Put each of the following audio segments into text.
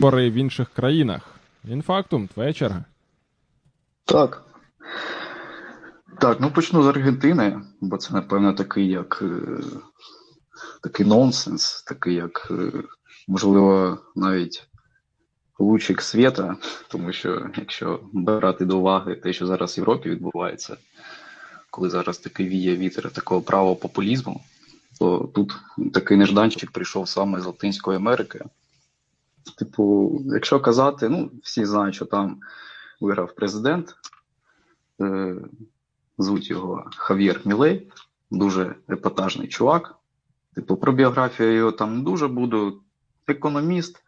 вибори в інших країнах. Інфактум, твоя черга. Так. Так, ну почну з Аргентини, бо це, напевно, такий як е, такий нонсенс, такий як, е, можливо, навіть лучик світа, тому що якщо брати до уваги те, що зараз в Європі відбувається, коли зараз такий віє вітер такого правого популізму, то тут такий нежданчик прийшов саме з Латинської Америки. Типу, якщо казати, ну, всі знають, що там виграв президент, е, звуть його Хав'єр Мілей, дуже епатажний чувак. Типу, про біографію його там дуже буду. Економіст.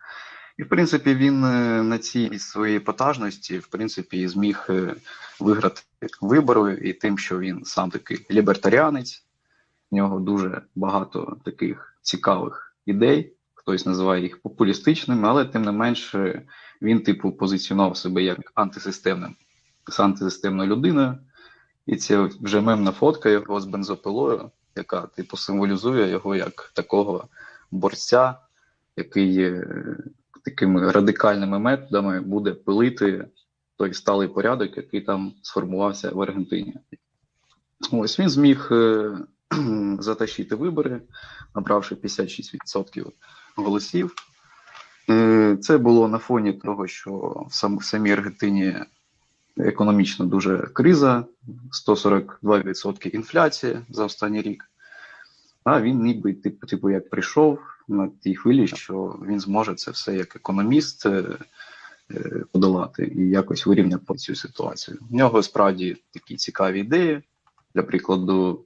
І, в принципі, він е, на цій своїй епатажності, в принципі, зміг е, виграти вибори і тим, що він сам такий лібертаріанець. В нього дуже багато таких цікавих ідей. Хтось називає їх популістичними, але тим не менше він, типу, позиціонував себе як антисистемним, з антисистемною людиною. І це вже мемна фотка його з бензопилою, яка, типу, символізує його як такого борця, який е, такими радикальними методами буде пилити той сталий порядок, який там сформувався в Аргентині. Ось він зміг е, затащити вибори, набравши 56% голосів. Е, Це було на фоні того, що в самій Аргентині економічно дуже криза, 142% інфляції за останній рік. А він ніби типу, типу як прийшов на тій хвилі, що він зможе це все як економіст е, е, подолати і якось вирівняти цю ситуацію. У нього справді такі цікаві ідеї, для прикладу,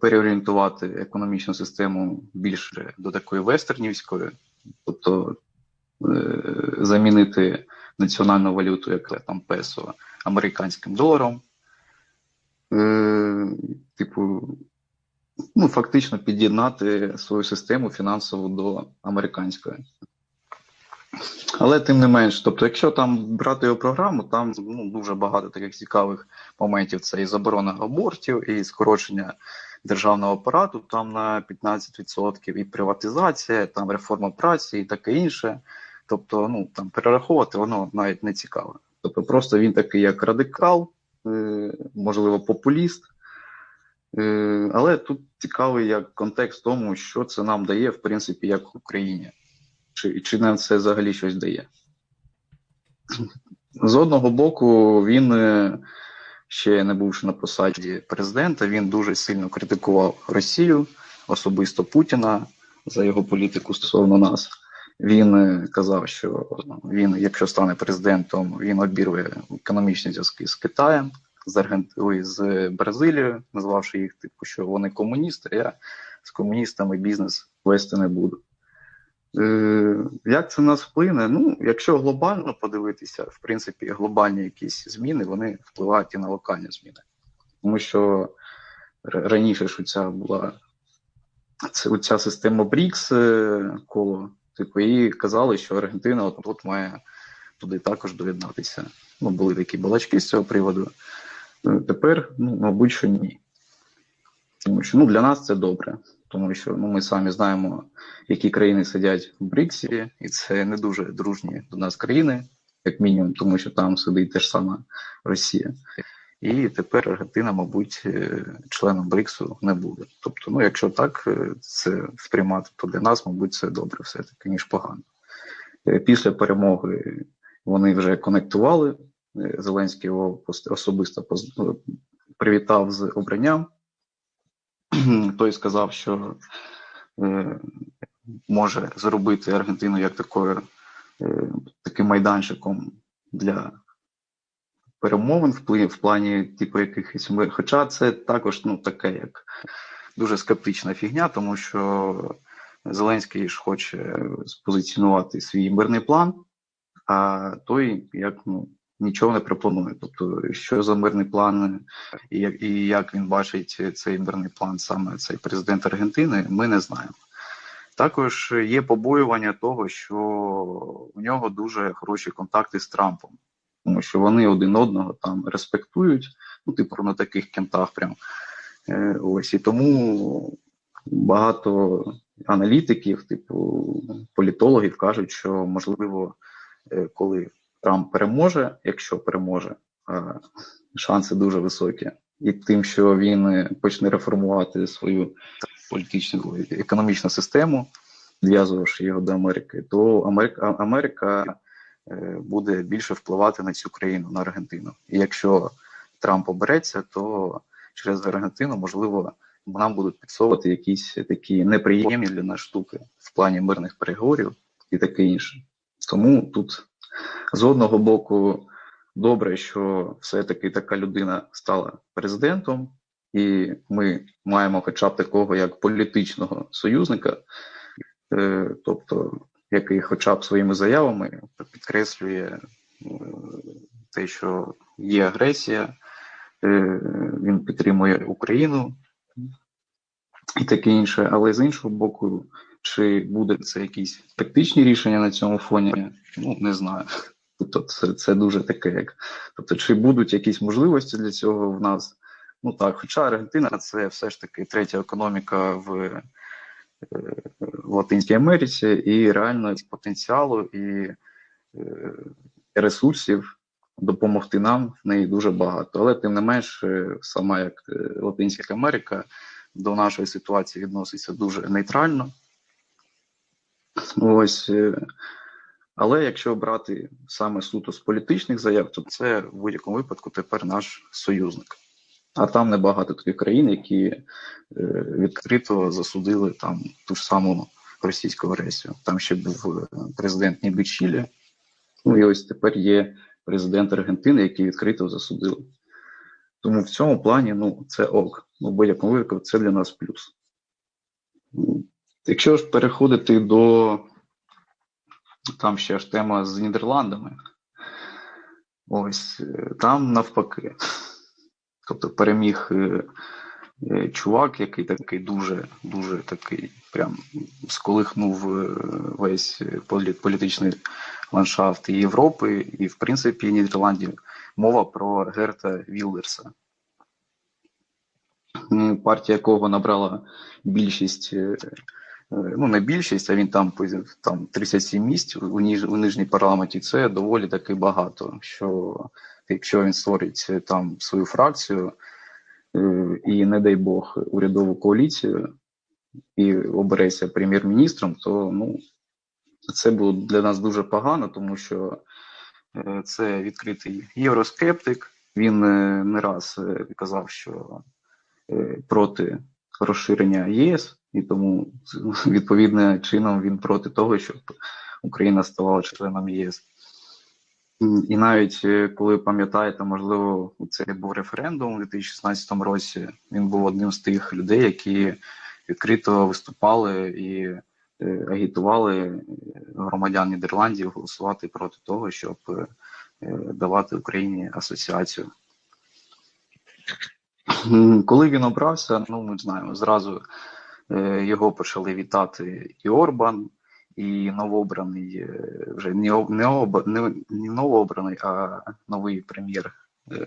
переорієнтувати економічну систему більше до такої вестернівської, тобто е, замінити національну валюту, як там песо, американським доларом. Е, Типу, ну, фактично під'єднати свою систему фінансову до американської. Але тим не менш, тобто, якщо там брати його програму, там ну, дуже багато таких цікавих моментів. Це і заборона абортів, і скорочення державного апарату там на 15%, і приватизація, там реформа праці і таке інше. Тобто, ну там перераховувати воно навіть не цікаво. Тобто, просто він такий як радикал, е, можливо, популіст. Е, Але тут цікавий як контекст тому, що це нам дає, в принципі, як Україні. Чи, чи нам це взагалі щось дає? З одного боку, він е, ще не бувши на посаді президента, він дуже сильно критикував Росію, особисто Путіна за його політику стосовно нас. Він е, казав, що він, якщо стане президентом, він обірве економічні зв'язки з Китаєм, з Аргентиною, з Бразилією, назвавши їх, типу, що вони комуністи, я з комуністами бізнес вести не буду. Е, Як це на нас вплине? Ну, якщо глобально подивитися, в принципі, глобальні якісь зміни, вони впливають і на локальні зміни. Тому що раніше ж ця була ця система БРІКС е, коло, типу, і казали, що Аргентина от, от має туди також доєднатися. Ну, були такі балачки з цього приводу. Е, Тепер, ну, мабуть, що ні. Тому що ну, для нас це добре, тому що ну, ми самі знаємо, які країни сидять в БРІКСі, і це не дуже дружні до нас країни, як мінімум, тому що там сидить теж сама Росія. І тепер Аргентина, мабуть, е, членом БРІКСу не буде. Тобто, ну, якщо так е, це сприймати, то для нас, мабуть, це добре все-таки, ніж погано. Е, Після перемоги вони вже конектували. Зеленський його особисто привітав з обранням. Той сказав, що е, може зробити Аргентину як такою, е, таким майданчиком для перемовин в, в плані типу якихось мир. Хоча це також ну, таке, як дуже скептична фігня, тому що Зеленський ж хоче спозиціонувати свій мирний план, а той як ну, нічого не пропонує. Тобто, що за мирний план і як, і як він бачить цей мирний план саме цей президент Аргентини, ми не знаємо. Також є побоювання того, що у нього дуже хороші контакти з Трампом, тому що вони один одного там респектують, ну, типу, на таких кентах прям. Е, ось і тому багато аналітиків, типу політологів, кажуть, що можливо, е, коли Трамп переможе, якщо переможе, шанси дуже високі, і тим, що він е, почне реформувати свою політичну економічну систему, зв'язувавши його до Америки, то Америка, Америка е, буде більше впливати на цю країну, на Аргентину. І якщо Трамп обереться, то через Аргентину можливо нам будуть підсовувати якісь такі неприємні для нас штуки в плані мирних переговорів і таке інше. Тому тут з одного боку добре, що все-таки така людина стала президентом, і ми маємо хоча б такого як політичного союзника, е, тобто який, хоча б своїми заявами, підкреслює е, те, що є агресія, е, він підтримує Україну і таке інше. Але з іншого боку, чи буде це якісь тактичні рішення на цьому фоні? Ну не знаю. Тобто, це, це дуже таке, як тобто, чи будуть якісь можливості для цього в нас? Ну так, хоча Аргентина це все ж таки третя економіка в, е, в Латинській Америці, і реально потенціалу і е, ресурсів допомогти нам в неї дуже багато. Але тим не менш, е, сама як е, Латинська Америка до нашої ситуації відноситься дуже нейтрально. Ось. е, Але якщо брати саме суто з політичних заяв, то це в будь-якому випадку тепер наш союзник. А там небагато таких країн, які е, відкрито засудили там ту ж саму російську агресію. Там ще був е, президент ніби Чилі. Ну і ось тепер є президент Аргентини, який відкрито засудили. Тому в цьому плані ну, це ок. Ну, в будь-якому випадку це для нас плюс. Ну, Якщо ж переходити до там ще ж тема з Нідерландами, ось е, там навпаки. Тобто переміг е, е, чувак, який такий дуже, дуже такий, прям сколихнув весь політичний ландшафт Європи, і, в принципі, Нідерландів. Мова про Герта Вілдерса, партія якого набрала більшість, ну не більшість, а він там, там 37 місць у, ніж, у нижній парламенті. Це доволі таки багато. Що якщо він створить е, там свою фракцію е, і, не дай Бог, урядову коаліцію і обереться прем'єр-міністром, то ну це було для нас дуже погано, тому що е, це відкритий євроскептик. Він е, не раз е, казав, що е, проти розширення ЄС, і тому відповідним чином він проти того, щоб Україна ставала членом ЄС. І навіть е, коли пам'ятаєте, можливо, це був референдум у 2016 році. Він був одним з тих людей, які відкрито виступали і е, агітували е, громадян Нідерландів голосувати проти того, щоб давати Україні асоціацію. Коли він обрався, ну ми знаємо, зразу його почали вітати і Орбан, і новообраний е, вже не, об- не, не, новообраний, а новий прем'єр е,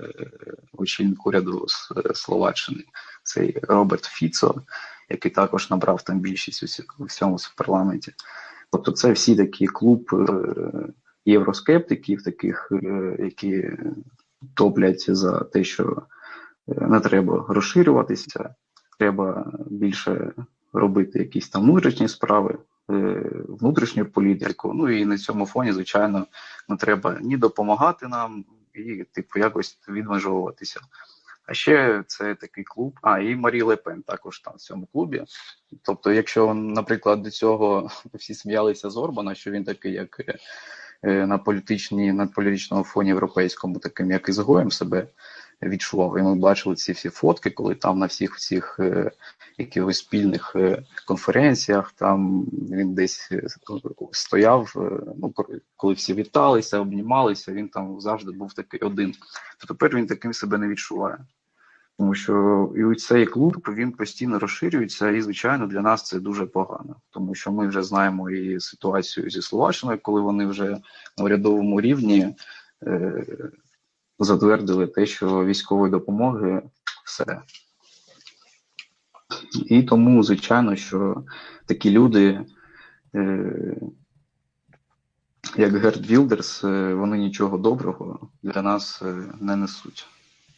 очільник уряду з е, Словаччини, цей Роберт Фіцо, який також набрав там більшість у всьому парламенті. Тобто, це всі такі клуб е, євроскептиків, таких, е, які топлять за те, що е, не треба розширюватися, треба більше робити якісь там внутрішні справи, е, внутрішню політику. Ну і на цьому фоні, звичайно, не треба ні допомагати нам, і типу якось відмежовуватися. А ще це такий клуб. А, і Марі Лепен також там в цьому клубі. Тобто, якщо, наприклад, до цього всі сміялися з Орбана, що він такий, як е, на політичній, на політичному фоні європейському, таким як ізгоєм себе відчував. І ми бачили ці всі фотки, коли там на всіх всіх е, якихось спільних е, конференціях, там він десь е, стояв. Ну, коли всі віталися, обнімалися, він там завжди був такий один. То тепер він таким себе не відчуває. Тому що і цей клуб він постійно розширюється, і звичайно для нас це дуже погано, тому що ми вже знаємо і ситуацію зі Словаччиною, коли вони вже на урядовому рівні затвердили те, що військової допомоги все. І тому, звичайно, що такі люди, е, як Герд Вілдерс, е, вони нічого доброго для нас е, не несуть.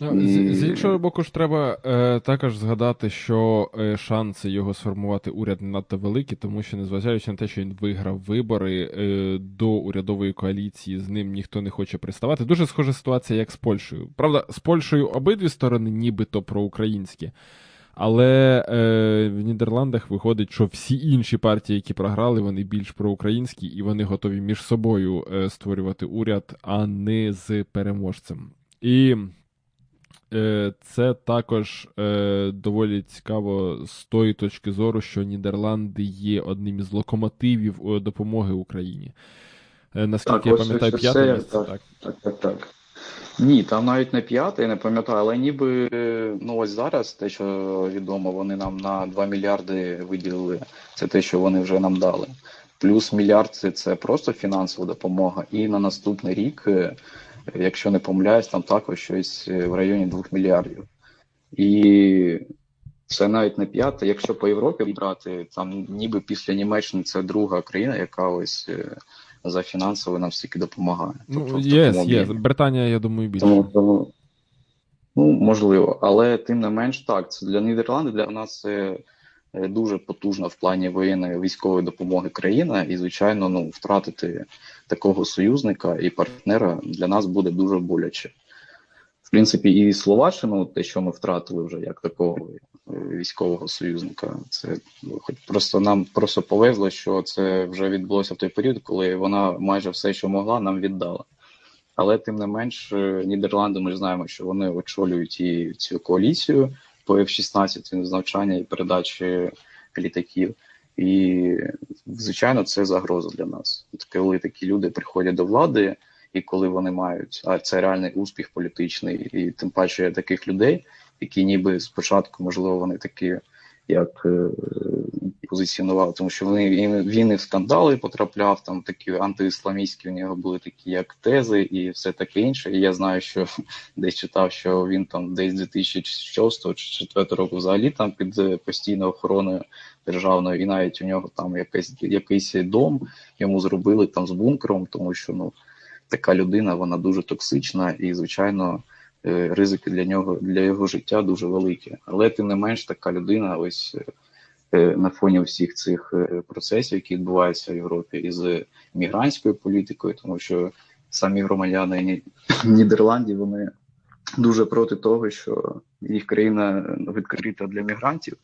Ну, з, з іншого боку ж треба е, також згадати, що е, шанси його сформувати уряд не надто великі, тому що, незважаючи на те, що він виграв вибори е, до урядової коаліції, з ним ніхто не хоче приставати. Дуже схожа ситуація, як з Польщею. Правда, з Польщею обидві сторони нібито проукраїнські. Але е, в Нідерландах виходить, що всі інші партії, які програли, вони більш проукраїнські, і вони готові між собою е, створювати уряд, а не з переможцем. І Це також е, доволі цікаво з тої точки зору, що Нідерланди є одним із локомотивів е, допомоги Україні. Е, Наскільки Так, я пам'ятаю, п'яте місце. так. Так. Так, так, так. Ні, там навіть не п'яте, я не пам'ятаю, але ніби ну ось зараз те, що відомо, вони нам на 2 мільярди виділили. Це те, що вони вже нам дали. Плюс мільярд це, це просто фінансова допомога. І на наступний рік, е, якщо не помиляюсь, там також щось е, в районі 2 мільярдів. І це навіть не п'яте. Якщо по Європі брати, там ніби після Німеччини це друга країна, яка ось е, за фінансово нам стільки допомагає. Ну, Тобто в є, є. об'ємі. Британія, я думаю, більше. Тому, тому, ну, можливо, але тим не менш так. Це для Нідерландів для нас це дуже потужна в плані воєнної військової допомоги країна, і, звичайно, ну, втратити такого союзника і партнера для нас буде дуже боляче. В принципі, і Словаччину, те, що ми втратили вже як такого е, військового союзника, це ну, хоч просто нам просто повезло, що це вже відбулося в той період, коли вона майже все, що могла, нам віддала. Але тим не менш, е, Нідерланди, ми знаємо, що вони очолюють і цю коаліцію по F-16 з навчання і передачі літаків. І, звичайно, це загроза для нас. От коли такі люди приходять до влади, і коли вони мають, а це реальний успіх політичний, і тим паче таких людей, які ніби спочатку, можливо, вони такі, як позиціонували, тому що вони він, він і в скандали потрапляв, там такі антиісламістські у нього були такі, як тези, і все таке інше. І я знаю, що десь читав, що він там десь 2006 чи 2004 року взагалі там під е, постійною охороною державною, і навіть у нього там якийсь якийсь дом йому зробили там з бункером, тому що ну така людина вона дуже токсична і, звичайно, е, ризики для нього для його життя дуже великі. Але тим не менш, така людина, ось е, на фоні всіх цих е, процесів, які відбуваються в Європі, із мігрантською політикою, тому що самі громадяни Ні- Нідерландів вони дуже проти того, що їх країна відкрита для мігрантів.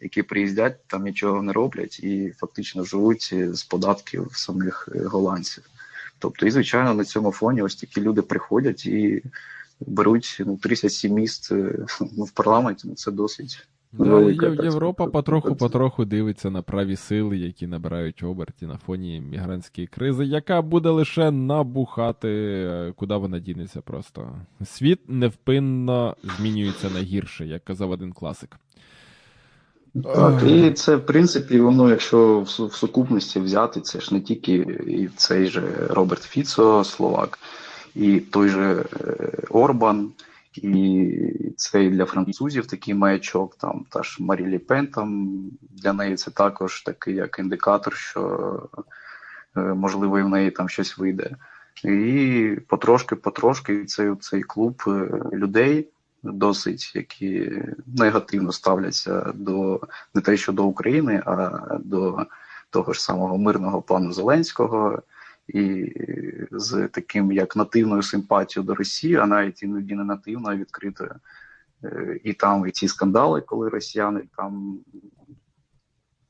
Які приїздять, там нічого не роблять і фактично живуть з податків самих е, голландців. Тобто, і звичайно, на цьому фоні ось такі люди приходять і беруть ну, 37 місць е, в парламенті. Ну це досить Да, велика, Європа потроху-потроху дивиться на праві сили, які набирають оберті на фоні мігрантської кризи, яка буде лише набухати, е, куди вона дінеться просто. Світ невпинно змінюється на гірше, як казав один класик. Так, і це в принципі, воно, якщо в, в сукупності взяти, це ж не тільки і цей же Роберт Фіцо, Словак, і той же е, Орбан, і цей для французів такий маячок, там та ж Марі Лі Пен, там для неї це також такий як індикатор, що е, можливо і в неї там щось вийде. І потрошки-потрошки цей, цей клуб е, людей досить, які негативно ставляться до не те, що до України, а до того ж самого мирного плану Зеленського, і з таким як нативною симпатією до Росії, а навіть іноді не нативно, а відкритою. Е, І там і ці скандали, коли росіяни там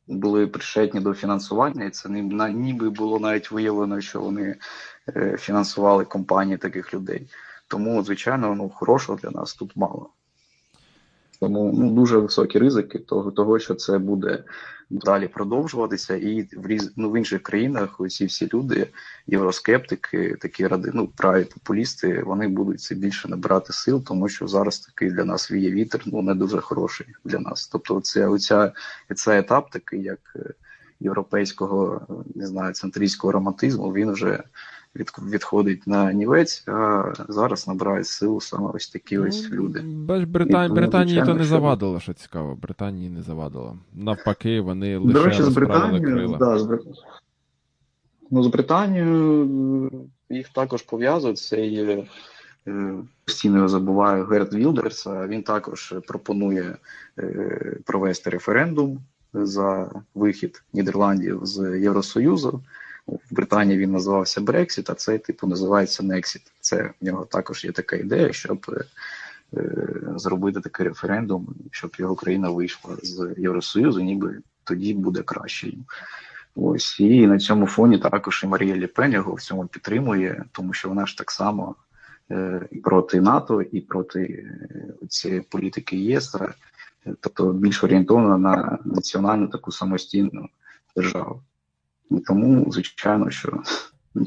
були пришетні до фінансування, і це ніби було навіть виявлено, що вони е, фінансували компанії таких людей. Тому, звичайно, ну, хорошого для нас тут мало. Тому ну, дуже високі ризики того, того, що це буде далі продовжуватися, і в різ... ну, в інших країнах усі всі люди, євроскептики, такі ради, ну, праві популісти, вони будуть це більше набирати сил, тому що зараз такий для нас віє вітер, ну не дуже хороший для нас. Тобто, це оця цей етап, такий як е, європейського, не знаю, центрійського романтизму, він вже від, відходить на нівець, а зараз набирають силу саме ось такі ось Ну, люди. Бач, Брита... І тому, Британії то не завадило, що цікаво. Британії не завадило. Навпаки, вони лише До речі, з Британією, да, з, Бри- ну, з Британією е, їх також пов'язують. Це е, постійно його забуваю Герд Вілдерс. а Він також пропонує е, провести референдум за вихід Нідерландів з Євросоюзу. В Британії він називався Брексіт, а цей типу називається Нексіт. Це в нього також є така ідея, щоб е, зробити такий референдум, щоб його країна вийшла з Євросоюзу, ніби тоді буде краще. Ось і на цьому фоні також і Марія Ліпен його в цьому підтримує, тому що вона ж так само е, і проти НАТО, і проти е, цієї політики ЄС, е, тобто більш орієнтована на національну таку самостійну державу. Тому, звичайно, що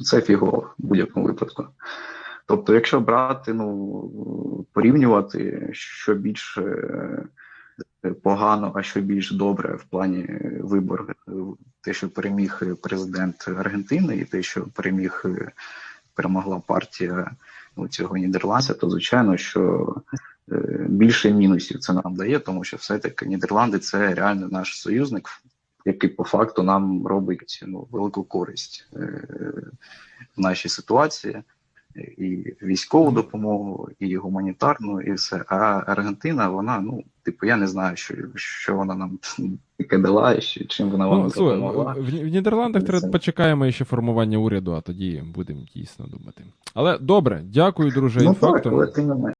це фігово в будь-якому випадку. Тобто, якщо брати, ну порівнювати, що більш е, погано, а що більш добре в плані вибору, те, що переміг президент Аргентини, і те, що переміг е, перемогла партія ну, цього нідерландця, то звичайно, що е, більше мінусів це нам дає, тому що все-таки Нідерланди це реально наш союзник, який по факту нам робить ну, велику користь е, в нашій ситуації. І військову допомогу, і гуманітарну, і все. А Аргентина, вона, ну, типу, я не знаю, що, що вона нам таке дала, і що, чим вона вам Ну, допомогла. в, в Нідерландах Це- треба почекаємо ще формування уряду, а тоді будемо дійсно думати. Але добре, дякую, друже, Ну